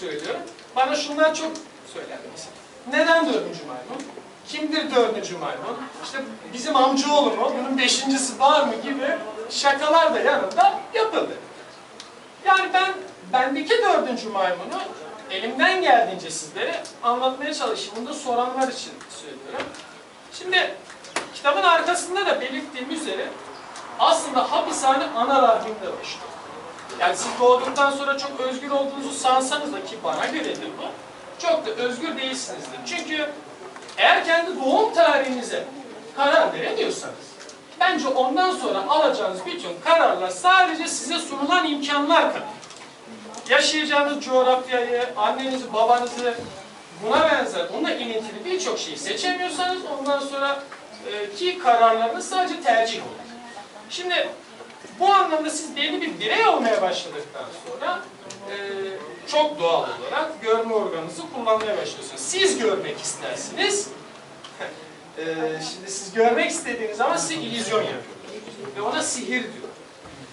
söylüyorum. Bana şunlar çok söylendi mesela. Neden dördüncü maymun? Kimdir dördüncü maymun? İşte bizim amcaoğlu mu? Bunun beşincisi var mı? Gibi şakalar da yanında yapıldı. Yani ben bendeki dördüncü maymunu elimden geldiğince sizlere anlatmaya çalışayım. Bunu da soranlar için söylüyorum. Şimdi kitabın arkasında da belirttiğim üzere aslında hapishane ana rahminde başlıyor. Yani siz doğduktan sonra çok özgür olduğunuzu sansanız da ki bana göredir bu. Çok da özgür değilsinizdir. Çünkü eğer kendi doğum tarihinize karar veremiyorsanız bence ondan sonra alacağınız bütün kararlar sadece size sunulan imkanlar kadar. Yaşayacağınız coğrafyayı, annenizi, babanızı buna benzer, bununla ilintili birçok şeyi seçemiyorsanız ondan sonra e, ki kararlarınız sadece tercih olur. Şimdi bu anlamda siz belli bir birey olmaya başladıktan sonra e, çok doğal olarak görme organınızı kullanmaya başlıyorsunuz. Siz görmek istersiniz. e, şimdi siz görmek istediğiniz zaman size illüzyon yapıyorlar. Ve ona sihir diyor.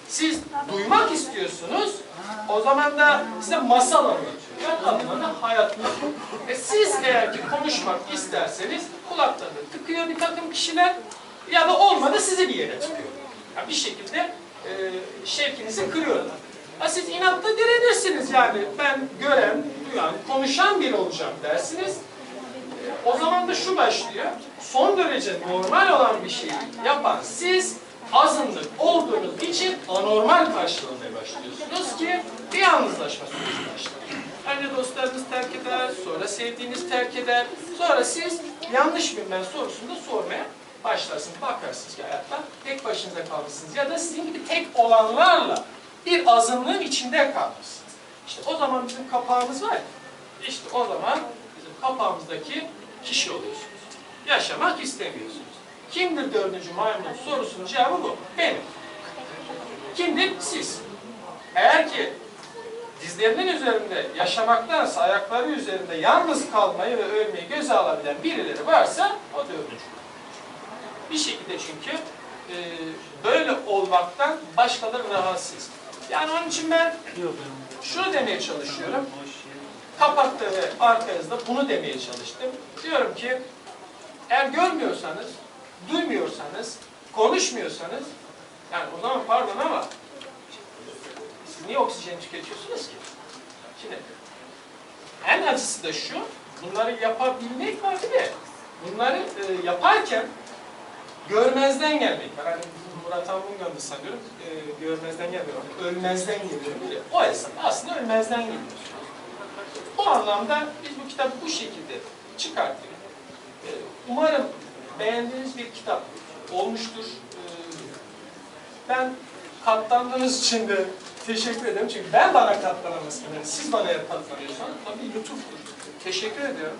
Siz duymak istiyorsunuz. O zaman da size masal anlatıyor. Adına da hayat. E siz eğer ki konuşmak isterseniz kulaklarını tıkıyor bir takım kişiler ya da olmadı sizi bir yere tıkıyor. Yani bir şekilde e, şevkinizi kırıyorlar. Ha siz inatla direnirsiniz yani ben gören, duyan, konuşan biri olacağım dersiniz. E, o zaman da şu başlıyor. Son derece normal olan bir şeyi yapan siz azınlık olduğunuz için anormal karşılamaya başlıyorsunuz ki bir yalnızlaşma süreci başlar. Önce dostlarınız terk eder, sonra sevdiğiniz terk eder, sonra siz yanlış bilmen sorusunu da sormaya başlarsınız. Bakarsınız ki hayatta tek başınıza kalmışsınız ya da sizin gibi tek olanlarla bir azınlığın içinde kalmışsınız. İşte o zaman bizim kapağımız var ya, işte o zaman bizim kapağımızdaki kişi oluyorsunuz. Yaşamak istemiyorsunuz. Kimdir dördüncü maymun sorusunun cevabı bu. Benim. Kimdir? Siz. Eğer ki dizlerinin üzerinde yaşamaktansa ayakları üzerinde yalnız kalmayı ve ölmeyi göze alabilen birileri varsa o dördüncü. Bir şekilde çünkü e, böyle olmaktan başkaları rahatsız. Yani onun için ben şunu demeye çalışıyorum. Kapakta ve arka yazıda bunu demeye çalıştım. Diyorum ki eğer görmüyorsanız, duymuyorsanız, konuşmuyorsanız yani o zaman pardon ama siz niye oksijen tüketiyorsunuz ki? Şimdi en acısı da şu, bunları yapabilmek var değil mi? Bunları e, yaparken görmezden gelmek var. Hani Murat Anmungan'dı sanıyorum, e, görmezden gelmiyor, ölmezden geliyor. O hesap aslında ölmezden geliyorsunuz. Bu anlamda biz bu kitabı bu şekilde çıkarttık. E, umarım beğendiğiniz bir kitap olmuştur. E, ben katlandığınız için de teşekkür ederim. Çünkü ben bana katlanamazsam, siz bana katlanıyorsanız tabii lütuftur. Teşekkür ediyorum.